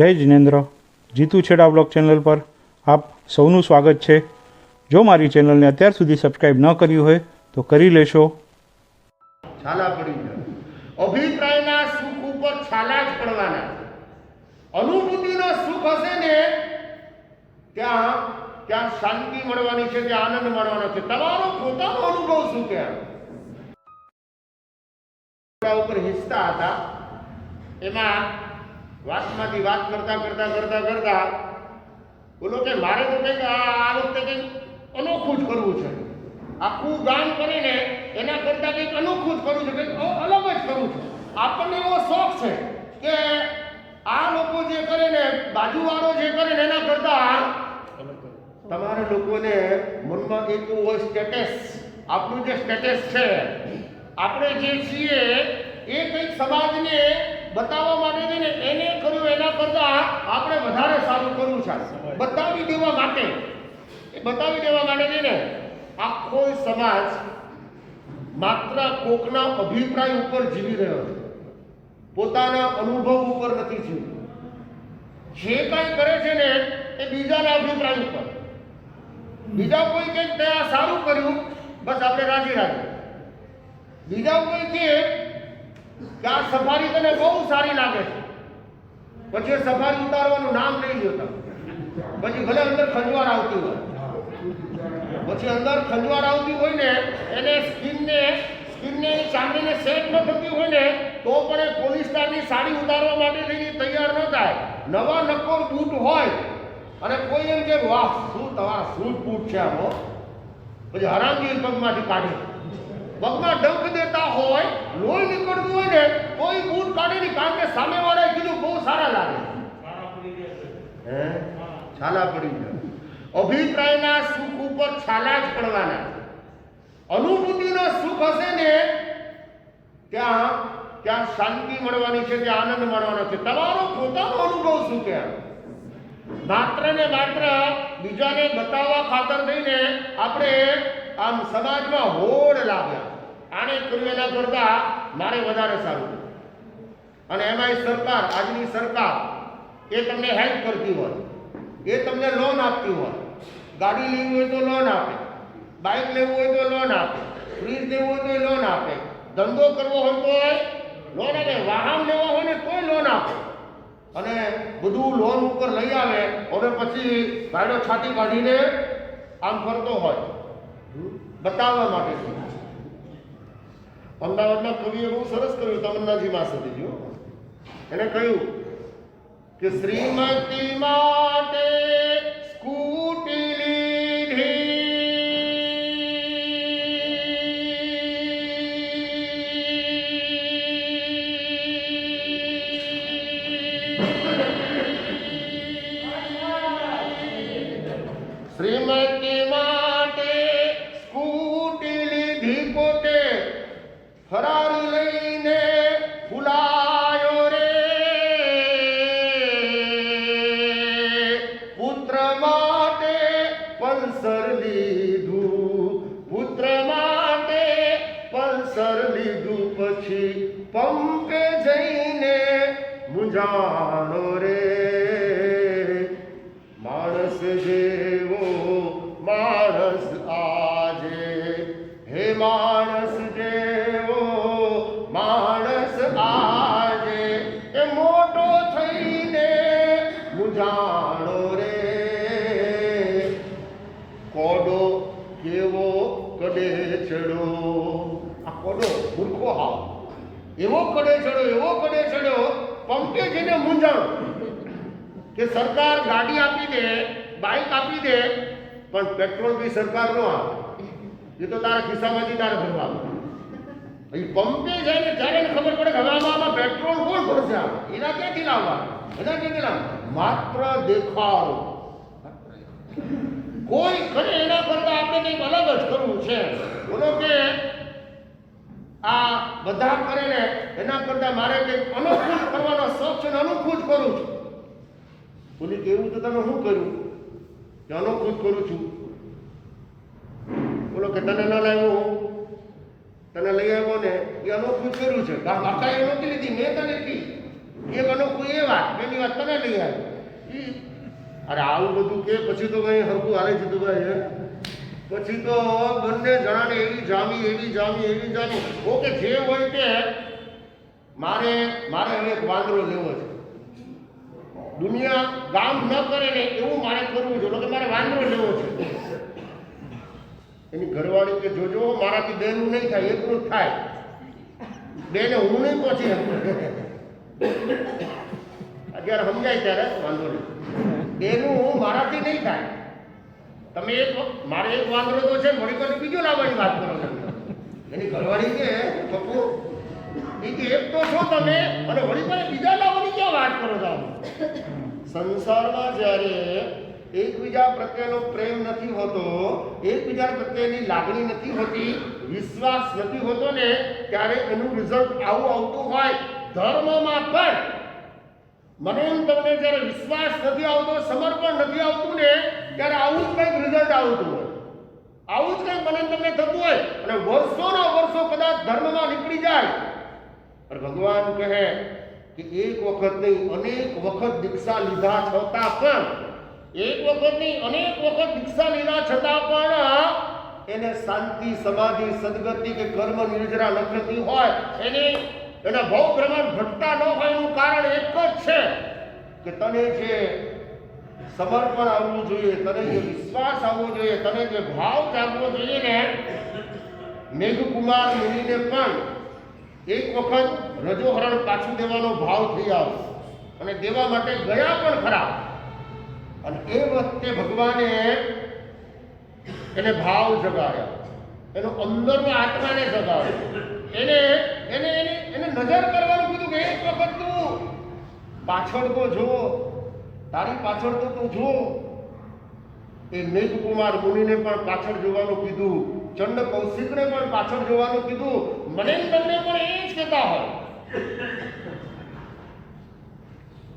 જય જિનેન્દ્ર. જીતુ છેડા blog channel પર આપ સૌનું સ્વાગત છે. જો મારી ચેનલને અત્યાર સુધી સબસ્ક્રાઈબ ન કર્યું હોય તો કરી લેશો. છાલા પડી અભિપ્રાયના સુખ ઉપર છાલા જ પડવાના અનુભૂતિનો સુખ હશે ને, ત્યાં ત્યાં શાંતિ મળવાની છે, ત્યાં આનંદ મળવાનો છે. તમારો પોતાનો અનુભવ શું ત્યાં ઉપર હિસ્સા હતા. એમાં વાતમાંથી વાત કરતા કરતા કરતા કરતા બોલો કે મારે તો કંઈક આ વખતે કંઈક અનોખું જ કરવું છે. આખું ગામ કરીને એના કરતાં કંઈક અનોખું જ કરવું છે, કંઈક અલગ જ કરવું છે. આપણને એવો શોખ છે કે આ લોકો જે કરે ને, બાજુવાળો જે કરે ને, એના કરતાં તમારા લોકોને મનમાં એક હોય સ્ટેટસ આપણું જે સ્ટેટસ છે, આપણે જે છીએ એ કંઈક સમાજને બતાવવા માટે છે ને, એને કર્યું, એના કરતાં આપણે વધારે સારું કરવું છે. બતાવી દેવા માટે. એ બતાવી દેવા માટે છે ને, આખો સમાજ માત્ર કોકના અભિપ્રાય ઉપર જીવી રહ્યો છે. પોતાના અનુભવ ઉપર નથી જીવતો. જે કાંઈ કરે છે ને, એ બીજાના અભિપ્રાય ઉપર. બીજા કોઈ કંઈક તે આ સારું કર્યું, બસ આપણે રાજી રાજી બીજા કોઈ કહે કે સફારી તને બહુ સારી લાગે છે. પછી સફારી ઉતારવાનું નામ નહીં જોતા પછી ભલે અંદર ખંજવાર આવતી હોય. પછી અંદર ખંજવાર આવતી હોય ને, એને સ્કિનને સ્કિનને ચામડીને સેટ ન થતી હોય ને, તો પણ એ પોલીસદારની સાડી ઉતારવા માટે થઈને તૈયાર ન થાય. નવા નક્કોર બૂટ હોય. અને કોઈ એમ કે, વાહ, શું તમારા શું બૂટ છે આમો પછી હરામગીર પગમાંથી કાઢે. પગમાં ડંખ દેતા હોય લોહી નીકળતું હોય ને તોય બૂટ કાઢે નહીં કારણ કે સામેવાળાએ કીધું બહુ સારા લાગે. હે? છાલા પડી જાય અભિપ્રાયના સુખ ઉપર છાલા જ પડવાના અનુભૂતિનો સુખ હશે ને ત્યાં ત્યાં શાંતિ મળવાની છે ત્યાં આનંદ મળવાનો છે. તમારો પોતાનો અનુભવ શું કે માત્ર ને માત્ર બીજાને બતાવવા ખાતર થઈને આપણે આમ સમાજમાં હોડ લાવ્યા. આને એના કરતા મારે વધારે સારું અને એમાંય સરકાર, આજની સરકાર, એ તમને હેલ્પ કરતી હોય, એ તમને લોન આપતી હોય. ગાડી લેવી હોય તો લોન આપે બાઇક લેવું હોય તો લોન આપે ફ્રીજ લેવું હોય તો લોન આપે, ધંધો કરવો હોય તો લોન આપે, વાહન લેવા હોય ને તોય લોન આપે. અને બધું લોન ઉપર લઈ આવે, હવે પછી ગાડો છાતી કાઢીને આમ ફરતો હોય. બતાવવા માટે. અમદાવાદના કવિએ બહુ સરસ કર્યું તમન્નાજી માસેથી જો એને કહ્યું કે શ્રીમતી માટે સરકાર ગાડી આપી દે, બાઇક આપી દે, પણ પેટ્રોલ બી સરકાર નો આપે. એ તો તારા ખિસ્સામાંથી તારે ભરવા એ પંપે જાય ને ત્યારે ખબર પડે કે હવે આમાં પેટ્રોલ કોણ ભરશે એના ક્યાંથી લાવવા એના ક્યાંથી લાવવા માત્ર દેખાવ. કોઈ કરે એના કરતા આપણે કંઈક અલગ જ કરવું છે. બોલો કે આ બધા કરે ને એના કરતા મારે કંઈક અનુકૂળ કરવાનો શોખ છે અનુકૂળ કરું છું. બોલી કેવું તો તમે શું કર્યું? કે અનોખું કરું છું. બોલો કે તને ન લાવ્યો હું? તને લઈ આવ્યો ને? એ અનોખું કર્યું છે. બાકા એ નથી લીધી. મેં તને લીધી એક અનોખું એ વાત. એની વાત તને લઈ આવી. ઈ, અરે આવું બધું કે પછી તો કઈ હરકું હાલે છે ભાઈ પછી તો બંને જણાને એવી જામી એવી જામી એવી જામી. ઓકે, જે હોય તે મારે મારે હવે વાંદરો લેવો છે. દુનિયા ગામ ન કરે ને એવું મારે કરવું છે. એટલે કે મારે વાંદરો લેવો છે. એની ઘરવાળી કે, જોજો, મારાથી બેનું નહીં થાય એકલું જ થાય. બેને હું નહીં પહોંચી અત્યારે સમજાય ત્યારે વાંધો નહીં. બેનું હું મારાથી નહીં થાય. તમે એક મારે એક વાંદરો તો છે મળી બીજો લાવવાની વાત કરો છો. એની ઘરવાળી કે પપ્પુ એ એક તો છો તમે, અને વળી પણ બીજા લાવવાની ક્યાં વાત કરો છો સંસારમાં જ્યારે એકબીજા પ્રત્યેનો પ્રેમ નથી હોતો, એકબીજા પ્રત્યેની લાગણી નથી હોતી, વિશ્વાસ નથી હોતો ને, ત્યારે એનું રિઝલ્ટ આવું આવતું હોય, ધર્મમાં પણ. મને એમ તમને જ્યારે વિશ્વાસ નથી આવતો, સમર્પણ નથી આવતું ને, ત્યારે આવું જ કંઈક રિઝલ્ટ આવતું હોય. આવું જ કંઈક મને તમને થતું હોય, અને વર્ષોના વર્ષો કદાચ ધર્મમાં નીકળી જાય. પણ ભગવાન કહે કે એક વખત નહીં અનેક વખત દીક્ષા લીધા છતાં પણ એક વખત નહીં અનેક વખત દીક્ષા લીધા છતાં પણ એને શાંતિ સમાધિ સદગતિ કે કર્મ નિર્જરા ન થતી હોય એને એના ભવ ભ્રમણ ઘટતા ન હોય એનું કારણ એક જ છે કે તને જે સમર્પણ આવવું જોઈએ, તને જે વિશ્વાસ આવવો જોઈએ, તને જે ભાવ જાગવો જોઈએ ને, મેઘકુમાર મુનિને પણ એક વખત રજોહરણ પાછું દેવાનો ભાવ થઈ આવ્યો. અને દેવા માટે ગયા પણ ખરા. અને એ વખતે ભગવાને એને ભાવ જગાડ્યા. એનો અંદરનો આત્માને જગાડ્યો. એને એને એને એને નજર કરવાનું કીધું કે એક વખત તું પાછળ તો જો તારી પાછળ તો તું જો એ મેઘકુમાર મુનિને પણ પાછળ જોવાનું કીધું. ચંડ કૌશિકને પણ પાછળ જોવાનું કીધું. મને તમને પણ એ જ કહેતા હોય.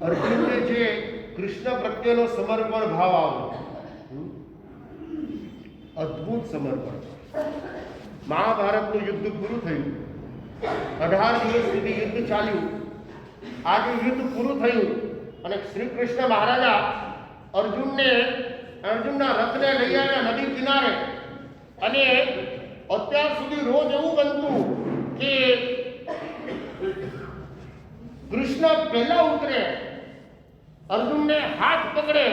અર્જુનને જે કૃષ્ણ પ્રત્યેનો સમર્પણ ભાવ આવ્યો અદ્ભુત સમર્પણ. મહાભારતનું યુદ્ધ પૂરું થયું. અઢાર દિવસ સુધી યુદ્ધ ચાલ્યું. આજે યુદ્ધ પૂરું થયું અને શ્રી કૃષ્ણ મહારાજા અર્જુનને, અર્જુનના રથને લઈ આવ્યા નદી કિનારે. અને અત્યાર સુધી રોજ એવું બનતું કે કૃષ્ણ પહેલા ઉતરે, અર્જુનને હાથ પકડે,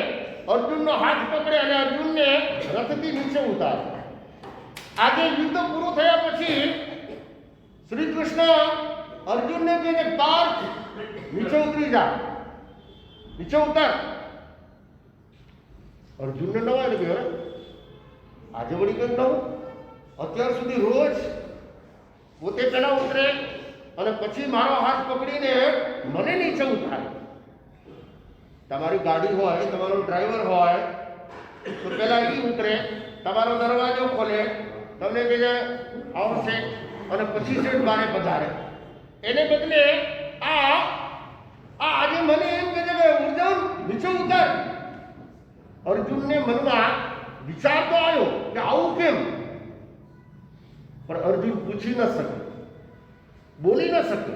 અર્જુનનો હાથ પકડે અને અર્જુનને રથથી નીચે ઉતારે. આજે યુદ્ધ પૂરું થયા પછી શ્રી કૃષ્ણ અર્જુનને કહે પાર્થ નીચે ઉતરી જા. નીચે ઉતર. અર્જુનને નવા લાગ્યો આજે વળી કંઈક નવું અત્યાર સુધી રોજ પોતે પહેલા ઉતરે અને પછી મારો હાથ પકડીને મને નીચે ઉતારે. તમારી ગાડી હોય, તમારો ડ્રાઈવર હોય, તો પહેલા એ ઉતરે, તમારો દરવાજો ખોલે, તમને કહે આવશે અને પછી સીટ બારે પધારે. એને બદલે આ આ આજે મને એમ કહે છે કે ઉર્જન નીચે ઉતર. અર્જુનને મનમાં વિચાર તો આવ્યો કે આવું કેમ? પણ અર્જુન પૂછી ન શકે. બોલી ન શકે.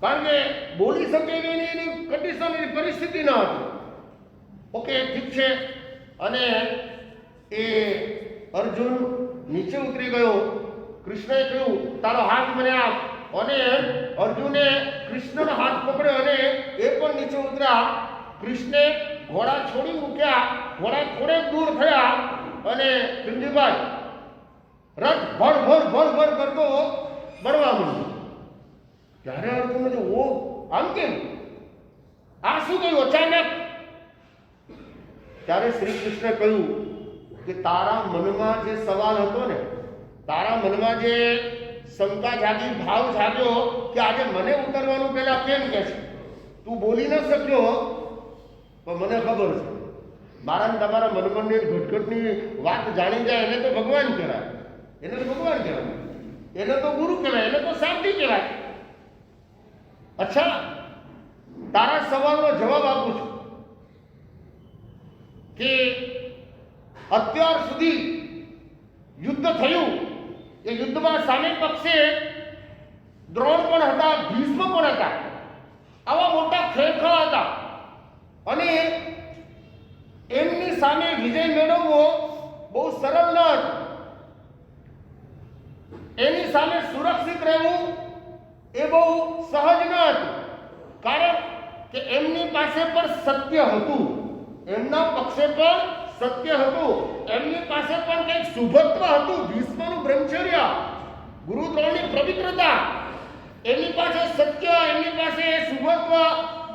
કારણ કે બોલી શકે એની એની કન્ડિશન એની પરિસ્થિતિ ન હતી. ઓકે, ઠીક છે. અને એ અર્જુન નીચે ઉતરી ગયો. કૃષ્ણએ કહ્યું, તારો હાથ મને આપ. અને અર્જુને કૃષ્ણનો હાથ પકડ્યો અને એ પણ નીચે ઉતર્યા. કૃષ્ણે ઘોડા છોડી મૂક્યા. ઘોડા થોડે દૂર થયા. અને કૃંજીભાઈ રથ ભણ ભણ ભણ ભણ કરતો બરવા માંડ્યો. ત્યારે અર્જુન જો ઓ, આમ કેમ? આ શું કહ્યું અચાનક? ત્યારે શ્રી કૃષ્ણે કહ્યું કે તારા મનમાં જે સવાલ હતો ને, તારા મનમાં જે શંકા જાગી, ભાવ જાગ્યો કે આજે મને ઉતરવાનું પહેલા કેમ કે છે તું બોલી ન શક્યો પણ મને ખબર છે. મારા તમારા મનમનની ઘટઘટની વાત જાણી જાય એને તો ભગવાન કહેવાય. એને તો ભગવાન કહેવાય. એને તો ગુરુ કહેવાય, એને તો શાંતિ કહેવાય. અચ્છા, તારા સવાલનો જવાબ આપું છું કે અત્યાર સુધી યુદ્ધ થયું. એ યુદ્ધમાં સામે પક્ષે દ્રોણ પણ હતા, ભીષ્મ પણ હતા. આવા મોટા ખેરખા હતા. અને એમની સામે વિજય મેળવવો બહુ સરળ ન હતું. એની સામે સુરક્ષિત રહેવું એ બહુ સહજ ન હતું. કારણ કે એમની પાસે પણ સત્ય હતું. એમના પક્ષે પણ સત્ય હતું. એમની પાસે પણ કંઈક શુભત્વ હતું. ભીષ્મનું બ્રહ્મચર્ય, ગુરુદ્રોણની પવિત્રતા. એમની પાસે સત્ય, એમની પાસે એ શુભત્વ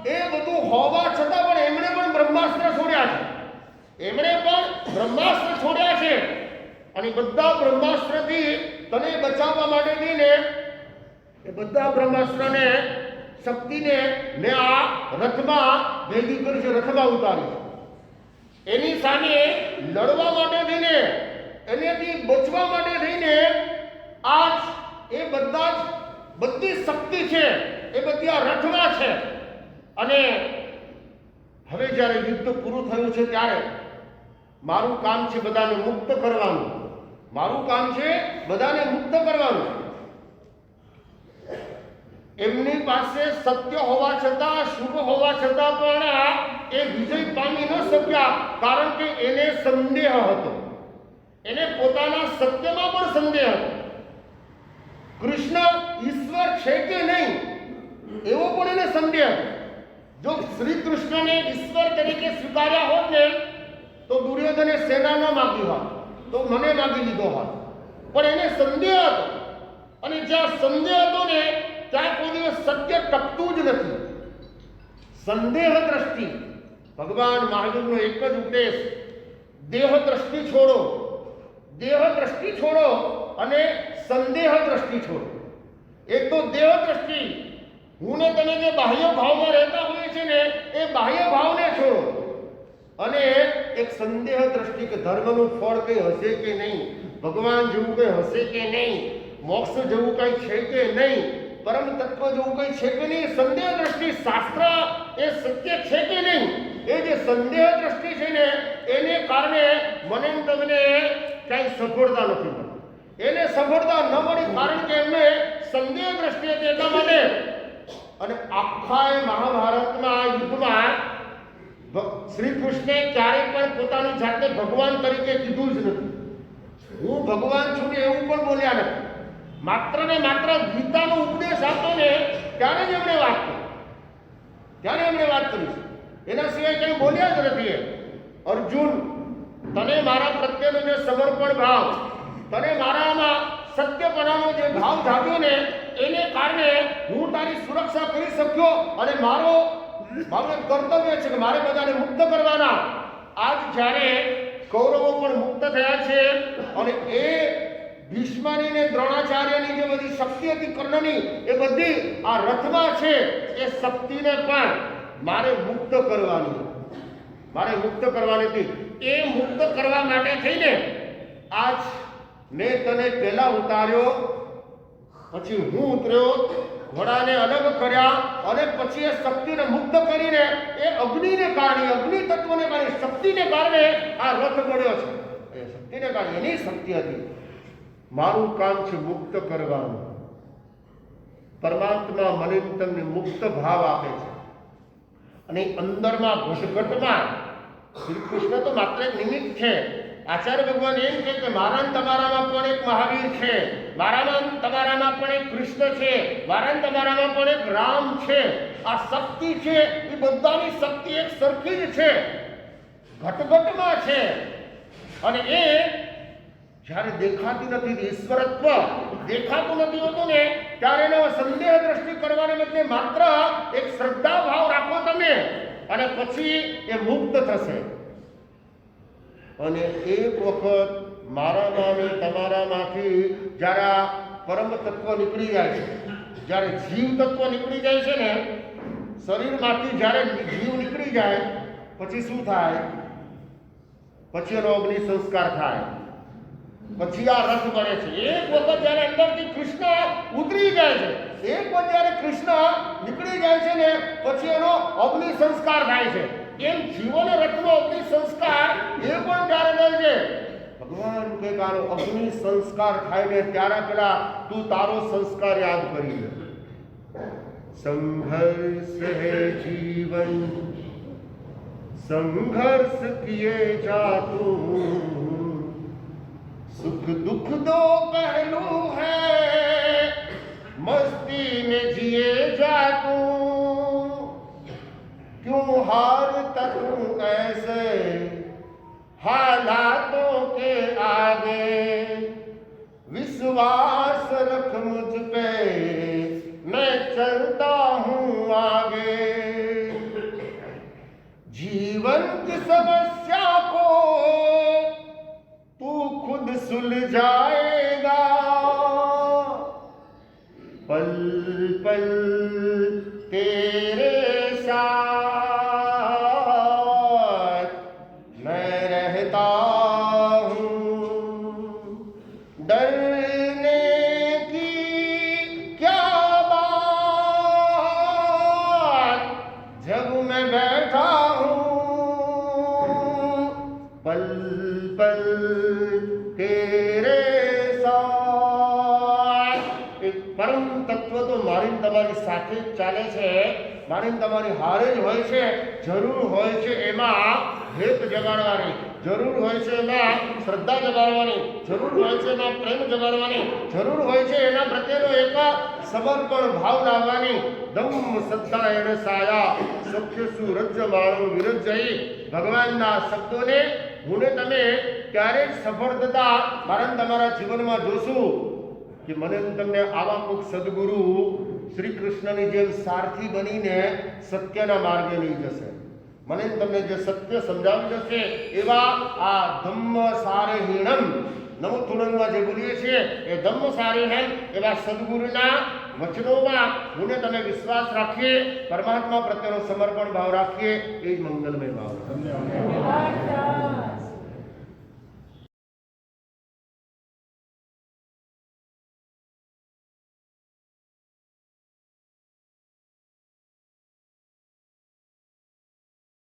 એ બધું હોવા છતાં પણ એમણે પણ બ્રહ્માસ્ત્ર છોડ્યા છે. એમણે પણ બ્રહ્માસ્ત્ર છોડ્યા છે. અને બધા બ્રહ્માસ્ત્રથી તને બચાવવા માટે થઈને એ બધા બ્રહ્માસ્ત્રને શક્તિને મેં આ રથમાં ભેગી કરી છે, રથમાં ઉતારી એની સામે લડવા માટે થઈને, એનેથી બચવા માટે થઈને આજ એ બધા જ બધી શક્તિ છે, એ બધી આ રથમાં છે. અને હવે જ્યારે યુદ્ધ પૂરું થયું છે ત્યારે મારું કામ છે બધાને મુક્ત કરવાનું. મારું કામ છે બધાને મુક્ત કરવાનું. એમની પાસે સત્ય હોવા છતાં, શુભ હોવા છતાં પણ એ વિજય પામી ન શક્યા, કારણ કે એને સંદેહ હતો. એને પોતાના સત્યમાં પણ સંદેહ હતો. કૃષ્ણ ઈશ્વર છે કે નહીં, એવો પણ એને સંદેહ હતો. જો શ્રી કૃષ્ણને ઈશ્વર તરીકે સ્વીકાર્યા હોત ને, તો દુર્યોધને સેના ન માગી હોત. તો મને માગી લીધો હોત. પણ એને સંદેહ હતો. અને જ્યાં સંદેહ હતો ને, ત્યાં કોઈ દિવસ સત્ય ટકતું જ નથી. સંદેહ દ્રષ્ટિ ભગવાન મહાવીરનો એક જ ઉપદેશ. દેહ દ્રષ્ટિ છોડો. દેહ દ્રષ્ટિ છોડો અને સંદેહ દ્રષ્ટિ છોડો. એક તો દેહ દ્રષ્ટિ હું ને તમે જે બાહ્ય ભાવમાં રહેતા હોઈએ છે ને, એ બાહ્ય ભાવને છોડો. અને એક સંદેહ દ્રષ્ટિ કે ધર્મનું ફળ કંઈ હશે કે નહીં? ભગવાન જેવું કંઈ હશે કે નહીં? મોક્ષ જેવું કંઈ છે કે નહીં? પરમ તત્વ જેવું કંઈ છે કે નહીં? સંદેહ દ્રષ્ટિ શાસ્ત્ર એ સત્ય છે કે નહીં? એ જે સંદેહ દ્રષ્ટિ છે ને, એને કારણે મને તમને કાંઈ સફળતા નથી મળી એને સફળતા ન મળી કારણ કે એમને સંદેહ દ્રષ્ટિ હતી એટલા માટે. અને આખા મહાભારતના યુદ્ધમાં શ્રી કૃષ્ણે ક્યારેય પણ પોતાની જાતને ભગવાન તરીકે કીધું જ નથી. હું ભગવાન છું ને એવું પણ બોલ્યા નથી. માત્ર ને માત્ર ગીતાનો ઉપદેશ આપતો ને, ત્યારે જ એમણે વાત કરી. ત્યારે એમણે વાત કરી. એના સિવાય કંઈ બોલ્યા જ નથી એ. અર્જુન, તને મારા પ્રત્યેનો જે સમર્પણ ભાવ, તને મારામાં સત્યપણાનો જે ભાવ જાગ્યો ને, એને કારણે હું તારી સુરક્ષા કરી શક્યો અને મારો મારું કર્તવ્ય છે કે મારે બધાને મુક્ત કરવાના. આજ જ્યારે કૌરવો પણ મુક્ત થયા છે અને એ ભીષ્માની ને દ્રોણાચાર્યની જે બધી શક્તિ હતી કર્ણની, એ બધી આ રથમાં છે, એ શક્તિને પણ મારે મુક્ત કરવાની. મારે મુક્ત કરવાની હતી. એ મુક્ત કરવા માટે થઈને આજ મેં તને પહેલા ઉતાર્યો, પછી હું ઉતર્યો ઘોડાને અલગ કર્યા અને પછી એ શક્તિને મુક્ત કરીને એ અગ્નિને કારણે, અગ્નિ તત્વને કારણે, શક્તિને કારણે આ રથ મળ્યો છે. એ શક્તિને કારણે, એની શક્તિ હતી. મારું કામ છે મુક્ત કરવાનું. પરમાત્મા મને તમને મુક્ત ભાવ આપે છે. અને અંદરમાં ઘસઘટમાં શ્રી કૃષ્ણ તો માત્ર એક નિમિત્ત છે. આચાર્ય ભગવાન એમ કહે કે મારા તમારામાં પણ એક મહાવીર છે. મારામાં તમારામાં પણ એક કૃષ્ણ છે. મારા તમારામાં પણ એક રામ છે. આ શક્તિ છે, એ બધાની શક્તિ એક સરખી જ છે. ઘટઘટમાં છે. અને એ જ્યારે દેખાતી નથી ઈશ્વરત્વ, દેખાતું નથી હોતું ને, ત્યારે એનો સંદેહ દ્રષ્ટિ કરવાને બદલે માત્ર એક શ્રદ્ધા ભાવ રાખો તમે. અને પછી એ મુક્ત થશે. અને એક વખત મારામાં અને તમારામાંથી જ્યારે પરમ તત્વ નીકળી જાય છે, જ્યારે જીવ તત્વ નીકળી જાય છે ને, શરીરમાંથી જ્યારે જીવ નીકળી જાય, પછી શું થાય? પછી એનો અગ્નિ સંસ્કાર થાય. પછી આ રથ બને છે. એક વખત જ્યારે અંદરથી કૃષ્ણ ઉતરી જાય છે, એક વખત જ્યારે કૃષ્ણ નીકળી જાય છે ને, પછી એનો અગ્નિ સંસ્કાર થાય છે. એમ જીવન રથનો અગ્નિ સંસ્કાર એ પણ ત્યારે થાય છે ભગવાન કે આનો અગ્નિ સંસ્કાર થાય ને ત્યારે પેલા તું તારો સંસ્કાર યાદ કરી લે संघर्ष है जीवन संघर्ष किए जा तू सुख दुख दो पहलू है मस्ती में जिए जा तू क्यों हारता तू ऐसे हालातों के आगे? विश्वास रख मुझ पे, मैं चलता हूँ आगे। जीवन की समस्या को तू खुद सुलझाएगा। पल पल तेरे તમારી સાથે જ ચાલે છે મારી તમારી હારે જ હોય છે, જરૂર હોય છે એમાં હેત જગાડવાની, જરૂર હોય છે એમાં શ્રદ્ધા જગાડવાની, જરૂર હોય છે એમાં પ્રેમ જગાડવાની, જરૂર હોય છે એના પ્રત્યેનો એક સમર્પણ ભાવ લાવવાની. દમ સત્તા એણે સાયા, સખ્ય સુરજ માળો વિરજ્જઈ ભગવાનના શબ્દોને હું તમે ક્યારે સફળતા મારે તમારા જીવનમાં જોશું કે મને તમને આવા કોઈક સદગુરુ શ્રી કૃષ્ણની જેમ સારથી બનીને સત્યના માર્ગે લઈ જશે. મને તમને જે સત્ય સમજાવી જશે, એવા આ ધમ્મ સારે હિણમ નવ તુરંગમાં જે બોલીએ છીએ, એ ધમ્મ સારે હેમ એવા સદગુરુના વચનોમાં હું તમે વિશ્વાસ રાખીએ, પરમાત્મા પ્રત્યેનો સમર્પણ ભાવ રાખીએ, એ જ મંગલમય ભાવ. ધન્યવાદ.